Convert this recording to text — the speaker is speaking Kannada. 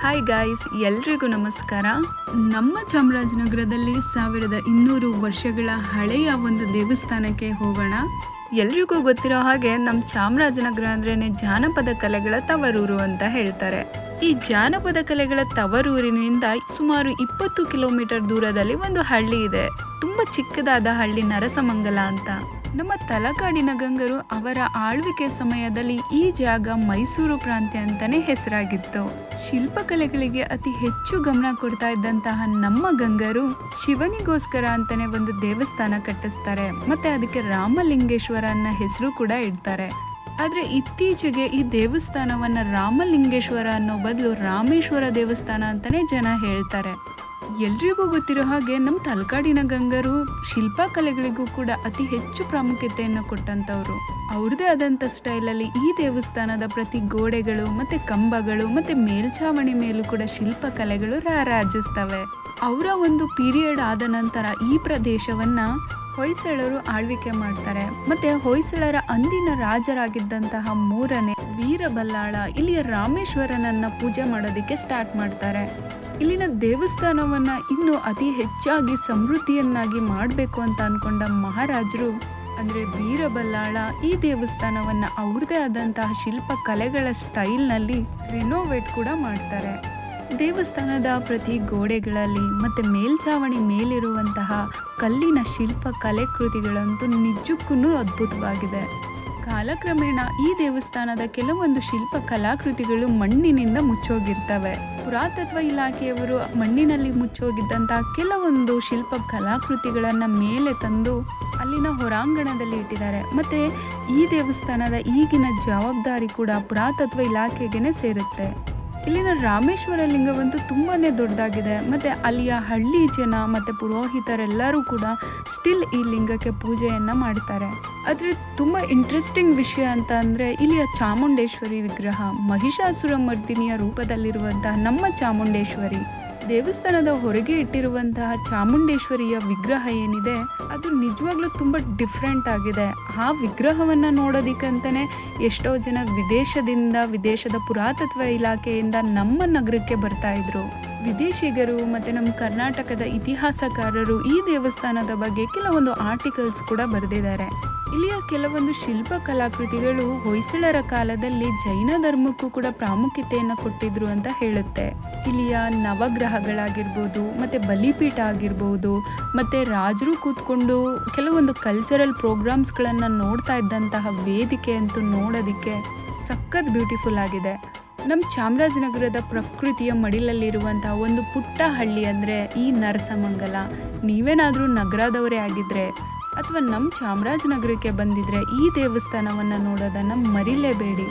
ಹಾಯ್ ಗಾಯ್ಸ್ ಎಲ್ರಿಗೂ ನಮಸ್ಕಾರ. ನಮ್ಮ ಚಾಮರಾಜನಗರದಲ್ಲಿ ಸಾವಿರದ ಇನ್ನೂರು ವರ್ಷಗಳ ಹಳೆಯ ಒಂದು ದೇವಸ್ಥಾನಕ್ಕೆ ಹೋಗೋಣ. ಎಲ್ರಿಗೂ ಗೊತ್ತಿರೋ ಹಾಗೆ ನಮ್ಮ ಚಾಮರಾಜನಗರ ಅಂದ್ರೇನೆ ಜಾನಪದ ಕಲೆಗಳ ತವರೂರು ಅಂತ ಹೇಳ್ತಾರೆ. ಈ ಜಾನಪದ ಕಲೆಗಳ ತವರೂರಿನಿಂದ ಸುಮಾರು ಇಪ್ಪತ್ತು ಕಿಲೋಮೀಟರ್ ದೂರದಲ್ಲಿ ಒಂದು ಹಳ್ಳಿ ಇದೆ. ತುಂಬಾ ಚಿಕ್ಕದಾದ ಹಳ್ಳಿ ನರಸಮಂಗಲ ಅಂತ. ನಮ್ಮ ತಲಕಾಡಿನ ಗಂಗರು ಅವರ ಆಳ್ವಿಕೆ ಸಮಯದಲ್ಲಿ ಈ ಜಾಗ ಮೈಸೂರು ಪ್ರಾಂತ್ಯ ಅಂತಾನೆ ಹೆಸರಾಗಿತ್ತು. ಶಿಲ್ಪಕಲೆಗಳಿಗೆ ಅತಿ ಹೆಚ್ಚು ಗಮನ ಕೊಡ್ತಾ ಇದ್ದಂತಹ ನಮ್ಮ ಗಂಗರು ಶಿವನಿಗೋಸ್ಕರ ಅಂತಾನೆ ಒಂದು ದೇವಸ್ಥಾನ ಕಟ್ಟಿಸ್ತಾರೆ. ಮತ್ತೆ ಅದಕ್ಕೆ ರಾಮಲಿಂಗೇಶ್ವರ ಅನ್ನೋ ಹೆಸರು ಕೂಡ ಇಡ್ತಾರೆ. ಆದರೆ ಇತ್ತೀಚೆಗೆ ಈ ದೇವಸ್ಥಾನವನ್ನ ರಾಮಲಿಂಗೇಶ್ವರ ಅನ್ನೋ ಬದಲು ರಾಮೇಶ್ವರ ದೇವಸ್ಥಾನ ಅಂತಲೇ ಜನ ಹೇಳ್ತಾರೆ. ಎಲ್ರಿಗೂ ಗೊತ್ತಿರೋ ಹಾಗೆ ನಮ್ಮ ತಲಕಾಡಿನ ಗಂಗರು ಶಿಲ್ಪಕಲೆಗಳಿಗೂ ಕೂಡ ಅತಿ ಹೆಚ್ಚು ಪ್ರಾಮುಖ್ಯತೆಯನ್ನು ಕೊಟ್ಟಂತವ್ರು. ಅವ್ರದ್ದೇ ಆದಂಥ ಸ್ಟೈಲಲ್ಲಿ ಈ ದೇವಸ್ಥಾನದ ಪ್ರತಿ ಗೋಡೆಗಳು ಮತ್ತೆ ಕಂಬಗಳು ಮತ್ತೆ ಮೇಲ್ಛಾವಣಿ ಮೇಲೂ ಕೂಡ ಶಿಲ್ಪಕಲೆಗಳು ರಾರಾಜಿಸ್ತವೆ. ಅವರ ಒಂದು ಪೀರಿಯಡ್ ಆದ ನಂತರ ಈ ಪ್ರದೇಶವನ್ನ ಹೊಯ್ಸಳರು ಆಳ್ವಿಕೆ ಮಾಡ್ತಾರೆ. ಮತ್ತೆ ಹೊಯ್ಸಳರ ಅಂದಿನ ರಾಜರಾಗಿದ್ದಂತಹ ಮೂರನೇ ವೀರಬಲ್ಲಾಳ ಇಲ್ಲಿಯ ರಾಮೇಶ್ವರನನ್ನ ಪೂಜೆ ಮಾಡೋದಕ್ಕೆ ಸ್ಟಾರ್ಟ್ ಮಾಡ್ತಾರೆ. ಇಲ್ಲಿನ ದೇವಸ್ಥಾನವನ್ನ ಇನ್ನು ಅತಿ ಹೆಚ್ಚಾಗಿ ಸಮೃದ್ಧಿಯನ್ನಾಗಿ ಮಾಡಬೇಕು ಅಂತ ಅನ್ಕೊಂಡ ಮಹಾರಾಜರು, ಅಂದ್ರೆ ವೀರಬಲ್ಲಾಳ ಈ ದೇವಸ್ಥಾನವನ್ನ ಅವ್ರದೇ ಆದಂತಹ ಶಿಲ್ಪ ಕಲೆಗಳ ಸ್ಟೈಲ್ನಲ್ಲಿ ರಿನೋವೇಟ್ ಕೂಡ ಮಾಡ್ತಾರೆ. ದೇವಸ್ಥಾನದ ಪ್ರತಿ ಗೋಡೆಗಳಲ್ಲಿ ಮತ್ತು ಮೇಲ್ಛಾವಣಿ ಮೇಲಿರುವಂತಹ ಕಲ್ಲಿನ ಶಿಲ್ಪ ಕಲೆಕೃತಿಗಳಂತೂ ನಿಜಕ್ಕೂ ಅದ್ಭುತವಾಗಿದೆ. ಕಾಲಕ್ರಮೇಣ ಈ ದೇವಸ್ಥಾನದ ಕೆಲವೊಂದು ಶಿಲ್ಪ ಕಲಾಕೃತಿಗಳು ಮಣ್ಣಿನಿಂದ ಮುಚ್ಚೋಗಿರ್ತವೆ. ಪುರಾತತ್ವ ಇಲಾಖೆಯವರು ಮಣ್ಣಿನಲ್ಲಿ ಮುಚ್ಚೋಗಿದ್ದಂತಹ ಕೆಲವೊಂದು ಶಿಲ್ಪ ಕಲಾಕೃತಿಗಳನ್ನ ಮೇಲೆ ತಂದು ಅಲ್ಲಿನ ಹೊರಾಂಗಣದಲ್ಲಿ ಇಟ್ಟಿದ್ದಾರೆ. ಮತ್ತೆ ಈ ದೇವಸ್ಥಾನದ ಈಗಿನ ಜವಾಬ್ದಾರಿ ಕೂಡ ಪುರಾತತ್ವ ಇಲಾಖೆಗೆನೆ ಸೇರುತ್ತೆ. ಇಲ್ಲಿನ ರಾಮೇಶ್ವರ ಲಿಂಗವಂತೂ ತುಂಬಾ ದೊಡ್ಡದಾಗಿದೆ. ಮತ್ತು ಅಲ್ಲಿಯ ಹಳ್ಳಿ ಜನ ಮತ್ತು ಪುರೋಹಿತರೆಲ್ಲರೂ ಕೂಡ ಸ್ಟಿಲ್ ಈ ಲಿಂಗಕ್ಕೆ ಪೂಜೆಯನ್ನು ಮಾಡ್ತಾರೆ. ಆದರೆ ತುಂಬ ಇಂಟ್ರೆಸ್ಟಿಂಗ್ ವಿಷಯ ಅಂತ ಅಂದರೆ ಇಲ್ಲಿಯ ಚಾಮುಂಡೇಶ್ವರಿ ವಿಗ್ರಹ ಮಹಿಷಾಸುರ ಮರ್ದಿನಿಯ ರೂಪದಲ್ಲಿರುವಂತಹ ನಮ್ಮ ಚಾಮುಂಡೇಶ್ವರಿ. ದೇವಸ್ಥಾನದ ಹೊರಗೆ ಇಟ್ಟಿರುವಂತಹ ಚಾಮುಂಡೇಶ್ವರಿಯ ವಿಗ್ರಹ ಏನಿದೆ, ಅದು ನಿಜವಾಗ್ಲೂ ತುಂಬ ಡಿಫ್ರೆಂಟ್ ಆಗಿದೆ. ಆ ವಿಗ್ರಹವನ್ನ ನೋಡೋದಿಕ್ಕಂತಾನೆ ಎಷ್ಟೋ ಜನ ವಿದೇಶದಿಂದ, ವಿದೇಶದ ಪುರಾತತ್ವ ಇಲಾಖೆಯಿಂದ ನಮ್ಮ ನಗರಕ್ಕೆ ಬರ್ತಾ ಇದ್ರು. ವಿದೇಶಿಗರು ಮತ್ತೆ ನಮ್ಮ ಕರ್ನಾಟಕದ ಇತಿಹಾಸಕಾರರು ಈ ದೇವಸ್ಥಾನದ ಬಗ್ಗೆ ಕೆಲವೊಂದು ಆರ್ಟಿಕಲ್ಸ್ ಕೂಡ ಬರೆದಿದ್ದಾರೆ. ಇಲ್ಲಿಯ ಕೆಲವೊಂದು ಶಿಲ್ಪ ಕಲಾಕೃತಿಗಳು ಹೊಯ್ಸಳರ ಕಾಲದಲ್ಲಿ ಜೈನ ಧರ್ಮಕ್ಕೂ ಕೂಡ ಪ್ರಾಮುಖ್ಯತೆಯನ್ನು ಕೊಟ್ಟಿದ್ರು ಅಂತ ಹೇಳುತ್ತೆ. ಇಲ್ಲಿಯ ನವಗ್ರಹಗಳಾಗಿರ್ಬೋದು, ಮತ್ತು ಬಲಿಪೀಠ ಆಗಿರ್ಬೋದು, ಮತ್ತು ರಾಜರು ಕೂತ್ಕೊಂಡು ಕೆಲವೊಂದು ಕಲ್ಚರಲ್ ಪ್ರೋಗ್ರಾಮ್ಸ್ಗಳನ್ನು ನೋಡ್ತಾ ಇದ್ದಂತಹ ವೇದಿಕೆ ಅಂತೂ ನೋಡೋದಕ್ಕೆ ಸಖತ್ ಬ್ಯೂಟಿಫುಲ್ ಆಗಿದೆ. ನಮ್ಮ ಚಾಮರಾಜನಗರದ ಪ್ರಕೃತಿಯ ಮಡಿಲಲ್ಲಿರುವಂತಹ ಒಂದು ಪುಟ್ಟ ಹಳ್ಳಿ ಅಂದರೆ ಈ ನರಸಮಂಗಲ. ನೀವೇನಾದರೂ ನಗರದವರೇ ಆಗಿದ್ದರೆ ಅಥವಾ ನಮ್ಮ ಚಾಮರಾಜನಗರಕ್ಕೆ ಬಂದಿದ್ರೆ ಈ ದೇವಸ್ಥಾನವನ್ನು ನೋಡೋದನ್ನು ಮರಿಲೇಬೇಡಿ.